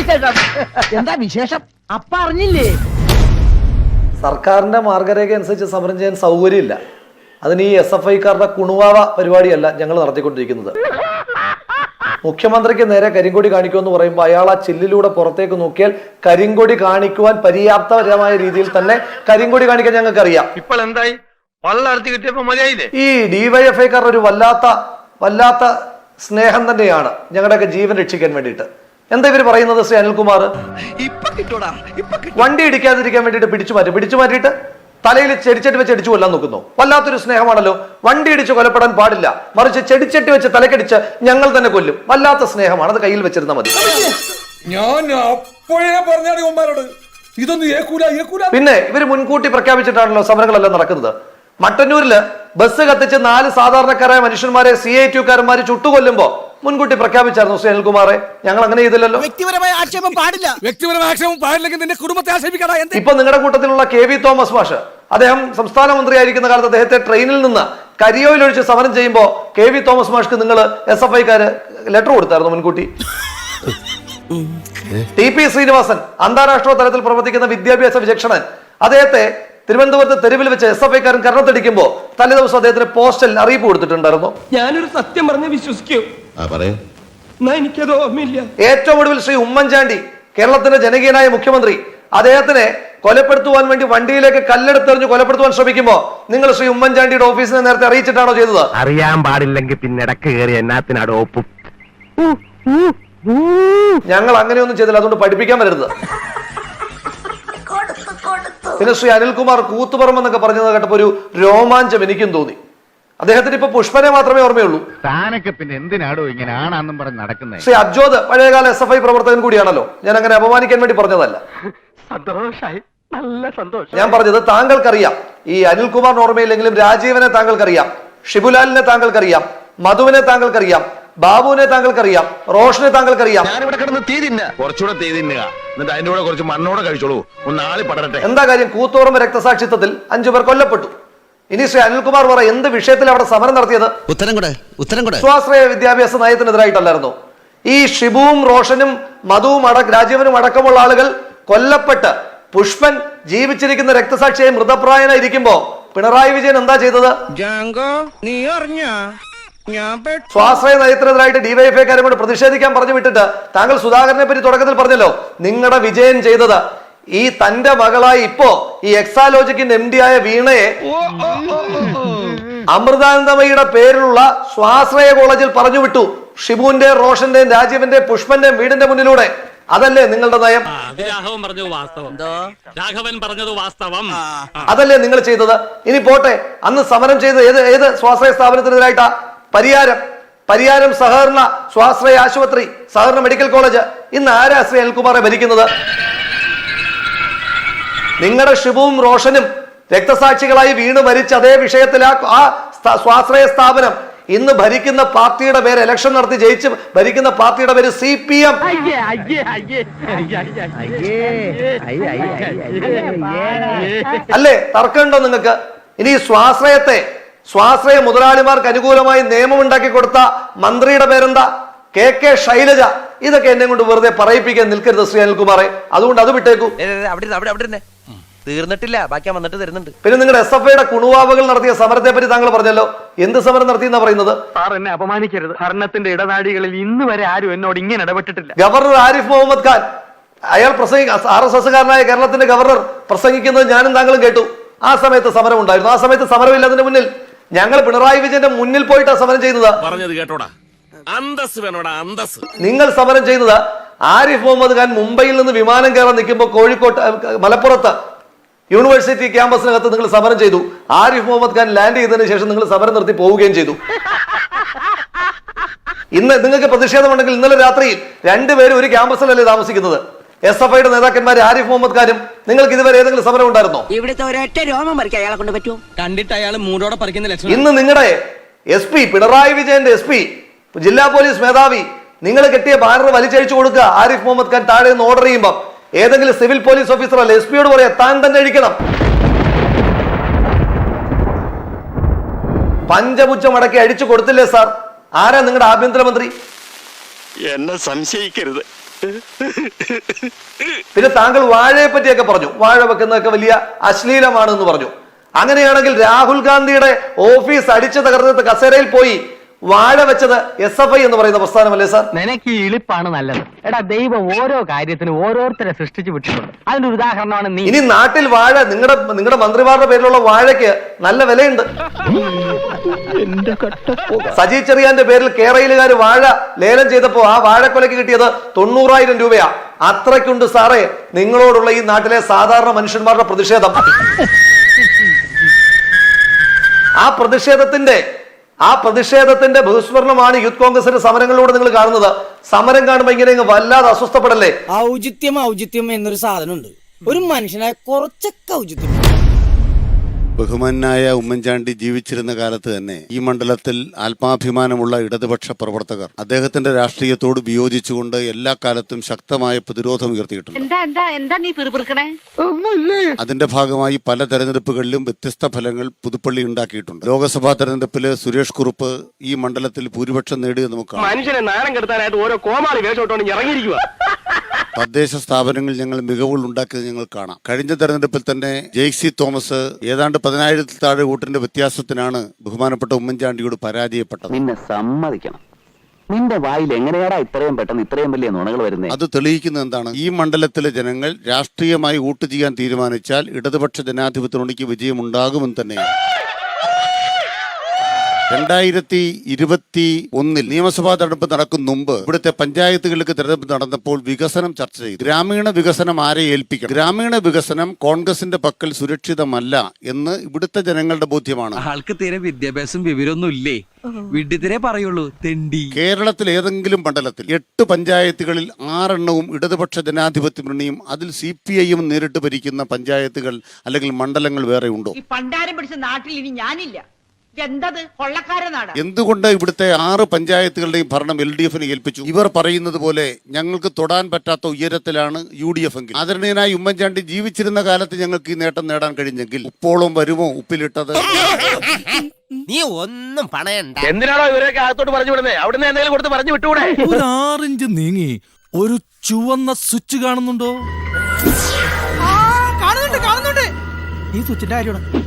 വിശേഷം? എന്താ വിശേഷം? അപ്പ അറിഞ്ഞില്ലേ? സർക്കാരിന്റെ മാർഗരേഖ അനുസരിച്ച് സമരം ചെയ്യാൻ സൗകര്യമില്ല. അതിന് ഈ എസ് എഫ് ഐക്കാരുടെ കുണുവാവ പരിപാടിയല്ല ഞങ്ങൾ നടത്തിക്കൊണ്ടിരിക്കുന്നത്. മുഖ്യമന്ത്രിക്ക് നേരെ കരിങ്കൊടി കാണിക്കുമെന്ന് പറയുമ്പോൾ അയാൾ ആ ചില്ലിലൂടെ പുറത്തേക്ക് നോക്കിയാൽ കരിങ്കൊടി കാണിക്കുവാൻ പര്യാപ്തപരമായ രീതിയിൽ തന്നെ കരിങ്കൊടി കാണിക്കാൻ ഞങ്ങൾക്ക് അറിയാം ഇപ്പോൾ എന്തായി പള്ളർത്തി കിട്ടിയപ്പോ മതിയായില്ലേ? ഈ ഡിവൈഎഫ്ഐക്കാരുടെ ഒരു വല്ലാത്ത വല്ലാത്ത സ്നേഹം തന്നെയാണ് ഞങ്ങളുടെയൊക്കെ ജീവൻ രക്ഷിക്കാൻ വേണ്ടിയിട്ട്. എന്താ ഇവർ പറയുന്നത് ശ്രീ അനിൽകുമാർ? വണ്ടി ഇടിക്കാതിരിക്കാൻ വേണ്ടിയിട്ട് പിടിച്ചു മാറ്റി പിടിച്ചു മാറ്റിയിട്ട് തലയിൽ ചെടിച്ചട്ടി വെച്ച് അടിച്ചു കൊല്ലാൻ നോക്കുന്നു. വല്ലാത്തൊരു സ്നേഹമാണല്ലോ. വണ്ടി ഇടിച്ച് കൊലപ്പെടാൻ പാടില്ല. മറിച്ച് ചെടിച്ചട്ടി വെച്ച് തലക്കടിച്ച് ഞങ്ങൾ തന്നെ കൊല്ലും. വല്ലാത്ത സ്നേഹമാണ്. അത് കയ്യിൽ വെച്ചിരുന്ന മതി. ഞാൻ അപ്പോഴേ ഇതൊന്നും പിന്നെ ഇവർ മുൻകൂട്ടി പ്രഖ്യാപിച്ചിട്ടാണല്ലോ സമരങ്ങളെല്ലാം നടക്കുന്നത്. മട്ടന്നൂരിൽ ബസ് കത്തിച്ച് നാല് സാധാരണക്കാരായ മനുഷ്യന്മാരെ സി ഐ ടിക്കാരന്മാര് ചുട്ടുകൊല്ലുമ്പോ മുൻകൂട്ടി പ്രഖ്യാപിച്ചായിരുന്നു സുനിൽകുമാറെ ഞങ്ങൾ അങ്ങനെ ചെയ്തില്ലല്ലോ. വ്യക്തിപരമായ ആക്ഷേപം പാടില്ല. വ്യക്തിപരമായ ആക്ഷേപം പാടില്ലെങ്കിൽ നിന്റെ കുടുംബത്തെ ആക്ഷേപിക്കടാ എന്ത്? ഇപ്പൊ നിങ്ങളുടെ കൂട്ടത്തിലുള്ള കെ വി തോമസ് മാഷ് അദ്ദേഹം സംസ്ഥാന മന്ത്രിയായിരിക്കുന്ന കാലത്ത് അദ്ദേഹത്തെ ട്രെയിനിൽ നിന്ന് കരിയോയിൽ ഒഴിച്ച് സമരം ചെയ്യുമ്പോൾ കെ വി തോമസ് മാഷ്ക്ക് നിങ്ങൾ എസ് എഫ് ഐക്കാര് ലെറ്റർ കൊടുത്തായിരുന്നു മുൻകൂട്ടി. ടി പി ശ്രീനിവാസൻ അന്താരാഷ്ട്ര തലത്തിൽ പ്രവർത്തിക്കുന്ന വിദ്യാഭ്യാസ വിചക്ഷണൻ അദ്ദേഹത്തെ തിരുവനന്തപുരത്ത് തെരുവിൽ വെച്ച് എസ് എഫ് ഐക്കാരൻ കരണത്തടിക്കുമ്പോ തലേ ദിവസം അദ്ദേഹത്തിന് പോസ്റ്റൽ അറിയിപ്പ് കൊടുത്തിട്ടുണ്ടായിരുന്നു. ഞാനൊരു സത്യം പറഞ്ഞ് വിശ്വസിക്കൂ. എന്നാ എനിക്കത് ഓർമ്മയില്ല ഏറ്റവും ഒടുവിൽ ശ്രീ ഉമ്മൻചാണ്ടി കേരളത്തിന്റെ ജനകീയനായ മുഖ്യമന്ത്രി അദ്ദേഹത്തിനെ കൊലപ്പെടുത്തുവാൻ വേണ്ടി വണ്ടിയിലേക്ക് കല്ലെടുത്തെറിഞ്ഞ് കൊലപ്പെടുത്തുവാൻ ശ്രമിക്കുമ്പോൾ നിങ്ങൾ ശ്രീ ഉമ്മൻചാണ്ടിയുടെ ഓഫീസിനെ നേരത്തെ അറിയിച്ചിട്ടാണോ ചെയ്തത്? അറിയാൻ പാടില്ലെങ്കിൽ പിന്നെ ഇടയ്ക്ക് കയറി എന്നാത്തിനാട് ഒപ്പും. ഞങ്ങൾ അങ്ങനെയൊന്നും ചെയ്തില്ല അതുകൊണ്ട് പഠിപ്പിക്കാൻ വരരുത്. പിന്നെ ശ്രീ അനിൽകുമാർ കൂത്തുപറമ്പ് എന്നൊക്കെ പറഞ്ഞത് കേട്ടപ്പോ ഒരു രോമാഞ്ചം എനിക്കും തോന്നി. അദ്ദേഹത്തിന് ഇപ്പൊ പുഷ്പനെ മാത്രമേ ഓർമ്മയുള്ളൂ. താനൊക്കെ പിന്നെ എന്തിനാടോ ഇങ്ങനെ ആണാന്നും പറഞ്ഞ് നടക്കുന്നത് ശ്രീ അജോദ് പഴയകാല എസ് എഫ് ഐ പ്രവർത്തകൻ കൂടിയാണല്ലോ. ഞാൻ അങ്ങനെ അപമാനിക്കാൻ വേണ്ടി പറഞ്ഞതല്ല. സന്തോഷായി. നല്ല സന്തോഷം. ഞാൻ പറഞ്ഞത് താങ്കൾക്കറിയാം. ഈ അനിൽകുമാർ ഓർമ്മയില്ലെങ്കിലും രാജീവനെ താങ്കൾക്കറിയാം. ഷിബുലാലിനെ താങ്കൾക്കറിയാം. മധുവിനെ താങ്കൾക്കറിയാം. ബാബുവിനെ താങ്കൾക്കറിയാം. റോഷനെ താങ്കൾക്കറിയാം. ഞാനിവിടെ കിടന്ന് തീ തിന്ന. കുറച്ചുകൂടെ തീ തിന്നുക. എന്നിട്ട് അതിന്റെ കൂടെ കുറച്ച് മണ്ണോടെ കഴിച്ചോളൂ. ഒന്ന് ആളി പടരട്ടെ എന്താ കാര്യം? കൂത്തോറമ്പ് രക്തസാക്ഷിത്വത്തിൽ അഞ്ചു പേർ കൊല്ലപ്പെട്ടു. ഇനി ശ്രീ അനിൽകുമാർ പറ എന്ത് വിഷയത്തിൽ അവിടെ സമരം നടത്തിയത്? ഉത്തരം കൂടെ ഉത്തരം കൂടെ. സ്വാശ്രയ വിദ്യാഭ്യാസ നയത്തിനെതിരായിട്ടല്ലായിരുന്നു? ഈ ഷിബുവും റോഷനും മധുവും അടക്ക രാജീവനും അടക്കമുള്ള ആളുകൾ കൊല്ലപ്പെട്ട് പുഷ്പൻ ജീവിച്ചിരിക്കുന്ന രക്തസാക്ഷിയായി മൃതപ്രായനായി ഇരിക്കുമ്പോ പിണറായി വിജയൻ എന്താ ചെയ്തത്? നീ അറിഞ്ഞ? ഞാൻ സ്വാശ്രയ നയത്തിനെതിരായിട്ട് ഡിവൈഎഫ്ഐക്കാരെ കൊണ്ട് പ്രതിഷേധിക്കാൻ പറഞ്ഞു വിട്ടിട്ട് താങ്കൾ സുധാകരനെ പറ്റി തുടക്കത്തിൽ പറഞ്ഞല്ലോ നിങ്ങളുടെ വിജയൻ ചെയ്തത്. ഈ തന്റെ മകളായി ഇപ്പോ ഈ എക്സാലോജിക്കിന്റെ എം ഡി ആയ വീണയെ അമൃതാനന്ദമയുടെ പേരിലുള്ള സ്വാശ്രയ കോളേജിൽ പറഞ്ഞു വിട്ടു. ഷിബുവിന്റെ റോഷന്റെയും രാജീവിന്റെ പുഷ്പന്റെ വീടിന്റെ മുന്നിലൂടെ. അതല്ലേ നിങ്ങളുടെ നയം? രാഘവൻ പറഞ്ഞത് വാസ്തവം. രാഘവൻ പറഞ്ഞത് വാസ്തവം. അതല്ലേ നിങ്ങൾ ചെയ്തത്? ഇനി പോട്ടെ അന്ന് സമരം ചെയ്ത് ഏത് ഏത് സ്വാശ്രയ സ്ഥാപനത്തിനെതിരായിട്ടാ? പരിഹാരം പരിയാരം സഹകരണ സ്വാശ്രയ ആശുപത്രി സഹകരണ മെഡിക്കൽ കോളേജ്. ഇന്ന് ആരാ ശ്രീ അനിൽകുമാറെ ഭരിക്കുന്നത്? നിങ്ങളുടെ ഷിബുവും റോഷനും രക്തസാക്ഷികളായി വീണ് മരിച്ച അതേ വിഷയത്തിൽ ആ ആ സ്വാശ്രയ സ്ഥാപനം ഇന്ന് ഭരിക്കുന്ന പാർട്ടിയുടെ പേര് ഇലക്ഷൻ നടത്തി ജയിച്ച് ഭരിക്കുന്ന പാർട്ടിയുടെ പേര് സി പി എം അയ്യേ അയ്യേ അയ്യേ അയ്യേ അയ്യേ അയ്യേ അല്ലേ തർക്കമുണ്ടോ നിങ്ങൾക്ക് ഇനി സ്വാശ്രയത്തെ സ്വാശ്രയ മുതലാളിമാർക്ക് അനുകൂലമായി നിയമം ഉണ്ടാക്കി കൊടുത്ത മന്ത്രിയുടെ പേരെന്താ കെ കെ ശൈലജ ഇതൊക്കെ എന്നെ കൊണ്ട് വെറുതെ പറയിപ്പിക്കാൻ നിൽക്കരുത് ശ്രീ അനിൽകുമാറെ അതുകൊണ്ട് അത് വിട്ടേക്കൂ അവിടെ അവിടെ അവിടെ തന്നെ തീർന്നിട്ടില്ല. ബാക്കി വന്നിട്ട് തരുന്നുണ്ട്. പിന്നെ നിങ്ങളുടെ എസ് എഫ് ഐയുടെ കുണുവാവുകൾ നടത്തിയ സമരത്തെ പറ്റി താങ്കൾ പറഞ്ഞല്ലോ. എന്ത് സമരം നടത്തി എന്നാ പറയുന്നത്? സാർ എന്നെ അപമാനിക്കരുത്. ഭരണത്തിന്റെ ഇടനാടികളിൽ ഇന്ന് വരെ ആരും എന്നോട് ഇങ്ങനെ ഇടപെട്ടിട്ടില്ല. ഗവർണർ ആരിഫ് മുഹമ്മദ് ഖാൻ. അയാൾ പ്രസംഗി ആർ എസ് എസ്സുകാരനായ കേരളത്തിന്റെ ഗവർണർ. പ്രസംഗിക്കുന്നത് ഞാനും താങ്കളും കേട്ടു. ആ സമയത്ത് സമരം ഉണ്ടായിരുന്നു. ആ സമയത്ത് സമരമില്ലാതിന്റെ മുന്നിൽ ഞങ്ങൾ പിണറായി വിജയന്റെ മുന്നിൽ പോയിട്ടാ സമരം ചെയ്യുന്നത്. പറഞ്ഞത് കേട്ടോടാ. അന്തസ് വേണോടാ അന്തസ് നിങ്ങൾ സമരം ചെയ്യുന്നത് ആരിഫ് മുഹമ്മദ് ഖാൻ മുംബൈയിൽ നിന്ന് വിമാനം കയറാൻ നിൽക്കുമ്പോൾ കോഴിക്കോട്ട് മലപ്പുറത്ത് യൂണിവേഴ്സിറ്റി ക്യാമ്പസിനകത്ത് നിങ്ങൾ സമരം ചെയ്തു. ആരിഫ് മുഹമ്മദ് ഖാൻ ലാൻഡ് ചെയ്തതിനു ശേഷം നിങ്ങൾ സമരം നിർത്തി പോവുകയും ചെയ്തു. ഇന്ന് നിങ്ങൾക്ക് പ്രതിഷേധമുണ്ടെങ്കിൽ ഇന്നലെ രാത്രിയിൽ രണ്ടുപേരും ഒരു ക്യാമ്പസിലല്ലേ താമസിക്കുന്നത്. എസ് എഫ് ഐയുടെ നേതാക്കന്മാർ ആരിഫ് മുഹമ്മദ് ഖാനും നിങ്ങൾക്ക് ഇതുവരെ ഏതെങ്കിലും സമരം ഉണ്ടായിരുന്നോ? ഇവിടുത്തെ ഒരൊറ്റ രോമം പറിക്കാൻ അയാളെ കൊണ്ട് പറ്റുമോ? കണ്ടിട്ട് അയാൾ മൂടോടെ പറിക്കുന്ന ലക്ഷണം. ഇന്ന് നിങ്ങളുടെ എസ് പി പിണറായി വിജയന്റെ എസ് പി ജില്ലാ പോലീസ് മേധാവി നിങ്ങൾ കെട്ടിയ ബാനർ വലിച്ചഴിച്ചു കൊടുക്കുക ആരിഫ് മുഹമ്മദ് ഖാൻ താഴെ നിന്ന് ഓർഡർ ചെയ്യുമ്പോൾ ഏതെങ്കിലും സിവിൽ പോലീസ് ഓഫീസർ അല്ല എസ് പിയോട് പറയാ താൻ തന്നെ അഴിക്കണം പഞ്ചപുച്ഛം അടക്കി അഴിച്ചു കൊടുത്തില്ലേ സാർ? ആരാ നിങ്ങളുടെ ആഭ്യന്തരമന്ത്രി? എന്നെ സംശയിക്കരുത്. പിന്നെ താങ്കൾ വാഴയെ പറ്റിയൊക്കെ പറഞ്ഞു. വാഴ വെക്കുന്നതൊക്കെ വലിയ അശ്ലീലമാണ് എന്ന് പറഞ്ഞു. അങ്ങനെയാണെങ്കിൽ രാഹുൽ ഗാന്ധിയുടെ ഓഫീസ് അടിച്ചു തകർന്നിട്ട് കസേരയിൽ പോയി. വാഴ വെച്ചത് എസ് എഫ് ഐ എന്ന് പറയുന്ന പ്രസ്ഥാനമല്ലേ സാർ? നിനക്ക് ഈ ഇളിപ്പാണ് നല്ലത്. എടാ ദൈവം ഓരോ കാര്യത്തിനും ഓരോരുത്തരെ സൃഷ്ടിച്ചു വിട്ടിട്ടുണ്ട്. അതിന്റെ ഉദാഹരണമാണ് നീ. ഇനി നാട്ടിൽ വാഴ നിങ്ങളുടെ നിങ്ങളുടെ മന്ത്രിമാരുടെ പേരിലുള്ള വാഴയ്ക്ക് നല്ല വിലയുണ്ട്. സജി ചെറിയാന്റെ പേരിൽ കേരളയിലുകാർ വാഴ ലേലം ചെയ്തപ്പോ ആ വാഴക്കൊലയ്ക്ക് കിട്ടിയത് തൊണ്ണൂറായിരം രൂപയാ. അത്രയ്ക്കുണ്ട് സാറേ നിങ്ങളോടുള്ള ഈ നാട്ടിലെ സാധാരണ മനുഷ്യന്മാരുടെ പ്രതിഷേധം. ആ പ്രതിഷേധത്തിന്റെ ആ പ്രതിഷേധത്തിന്റെ ബഹുസ്മരണമാണ് യൂത്ത് കോൺഗ്രസിന്റെ സമരങ്ങളിലൂടെ നിങ്ങൾ കാണുന്നത്. സമരം കാണുമ്പോൾ ഇങ്ങനെ വല്ലാതെ അസ്വസ്ഥപ്പെടല്ലേ? ഔചിത്യം ഔചിത്യം എന്നൊരു സാധനമുണ്ട്. ഒരു മനുഷ്യനായ കുറച്ചൊക്കെ ഔചിത്യം. ബഹുമാനായ ഉമ്മൻചാണ്ടി ജീവിച്ചിരുന്ന കാലത്ത് തന്നെ ഈ മണ്ഡലത്തിൽ ആത്മാഭിമാനമുള്ള ഇടതുപക്ഷ പ്രവർത്തകർ അദ്ദേഹത്തിന്റെ രാഷ്ട്രീയത്തോട് വിയോജിച്ചുകൊണ്ട് എല്ലാ കാലത്തും ശക്തമായ പ്രതിരോധം ഉയർത്തിയിട്ടുണ്ട്. എന്താ എന്താ എന്താ നീ പിറുപിറുക്കണേ? അതിന്റെ ഭാഗമായി പല തെരഞ്ഞെടുപ്പുകളിലും വ്യത്യസ്ത ഫലങ്ങൾ പുതുപ്പള്ളി ഉണ്ടാക്കിയിട്ടുണ്ട്. ലോക്സഭാ തെരഞ്ഞെടുപ്പിൽ സുരേഷ് കുറുപ്പ് ഈ മണ്ഡലത്തിൽ ഭൂരിപക്ഷം നേടിയത് നമുക്ക് മനുഷ്യനെ നാണം കെടുത്താനായിട്ട് ഓരോ കോമാളി വേഷോട്ടോണ്ട് ഇറങ്ങിയിരിക്കുക തദ്ദേശ സ്ഥാപനങ്ങളിൽ ഞങ്ങൾ മികവുകൾ ഉണ്ടാക്കിയത് ഞങ്ങൾ കാണാം. കഴിഞ്ഞ തെരഞ്ഞെടുപ്പിൽ തന്നെ ജെയ്സി തോമസ് ഏതാണ്ട് പതിനായിരത്തിൽ താഴെ വോട്ടിന്റെ വ്യത്യാസത്തിനാണ് ബഹുമാനപ്പെട്ട ഉമ്മൻചാണ്ടിയോട് പരാജയപ്പെട്ടത്. നിന്നെ സമ്മതിക്കണം. നിന്റെ വായിൽ എങ്ങനെയാടാ ഇത്രയും പെട്ടെന്ന് ഇത്രയും വലിയ നുണകൾ വരുന്നത് അത് തെളിയിക്കുന്നത് എന്താണ്? ഈ മണ്ഡലത്തിലെ ജനങ്ങൾ രാഷ്ട്രീയമായി വോട്ട് ചെയ്യാൻ തീരുമാനിച്ചാൽ ഇടതുപക്ഷ ജനാധിപത്യ ജനാധിപത്യമുണിക്ക് വിജയമുണ്ടാകുമെന്ന് തന്നെയാണ്. രണ്ടായിരത്തി ഇരുപത്തി ഒന്നിൽ നിയമസഭാ തെരഞ്ഞെടുപ്പ് നടക്കും മുമ്പ് ഇവിടുത്തെ പഞ്ചായത്തുകൾക്ക് തെരഞ്ഞെടുപ്പ് നടന്നപ്പോൾ വികസനം ചർച്ച ചെയ്തു. ഗ്രാമീണ വികസനം ആരെ ഏൽപ്പിക്കണം? ഗ്രാമീണ വികസനം കോൺഗ്രസിന്റെ പക്കൽ സുരക്ഷിതമല്ല എന്ന് ഇവിടുത്തെ ജനങ്ങളുടെ ബോധ്യമാണ്. ആൾക്ക് തീരെ വിദ്യാഭ്യാസം വിവരമൊന്നും ഇല്ലേ? വിഡ്ഢിത്തിരെ പറയുള്ളൂ തെണ്ടി. കേരളത്തിൽ ഏതെങ്കിലും മണ്ഡലത്തിൽ എട്ട് പഞ്ചായത്തുകളിൽ ആറെണ്ണവും ഇടതുപക്ഷ ജനാധിപത്യ മുന്നണിയും അതിൽ സി പി ഐയും നേരിട്ട് ഭരിക്കുന്ന പഞ്ചായത്തുകൾ അല്ലെങ്കിൽ മണ്ഡലങ്ങൾ വേറെ ഉണ്ടോ? ഈ പണ്ടാരം പിടിച്ച നാട്ടിൽ ഇനി ഞാനില്ല. ഇതെന്തത് കൊള്ളക്കാരനാണ് എന്തുകൊണ്ട് ഇവിടുത്തെ ആറ് പഞ്ചായത്തുകളുടെയും ഭരണം എൽ ഡി എഫിന് ഏൽപ്പിച്ചു? ഇവർ പറയുന്നത് പോലെ ഞങ്ങൾക്ക് തൊടാൻ പറ്റാത്ത ഉയരത്തിലാണ് യു ഡി എഫ് എങ്കിൽ. ആദരണീയനായി ഉമ്മൻചാണ്ടി ജീവിച്ചിരുന്ന കാലത്ത് ഞങ്ങൾക്ക് ഈ നേട്ടം നേടാൻ കഴിഞ്ഞെങ്കിൽ ഉപ്പോളം വരുമോ ഉപ്പിലിട്ടത്? നീ ഒന്നും പണയണ്ട. എന്തിനാണോ ഇവരൊക്കെ അകത്തോട്ട് പറഞ്ഞു വിടുന്നത് അവിടുന്ന് എന്തെങ്കിലും കൊടുത്ത് പറഞ്ഞു വിട്ടുകൂടെ? ഒരു ആറിഞ്ച് നീങ്ങി ഒരു ചുവന്ന സ്വിച്ച് കാണുന്നുണ്ടോ? കാണുന്നുണ്ട് കാണുന്നുണ്ട്. ഈ സ്വിച്ചിന്റെ കാര്യമാണ്.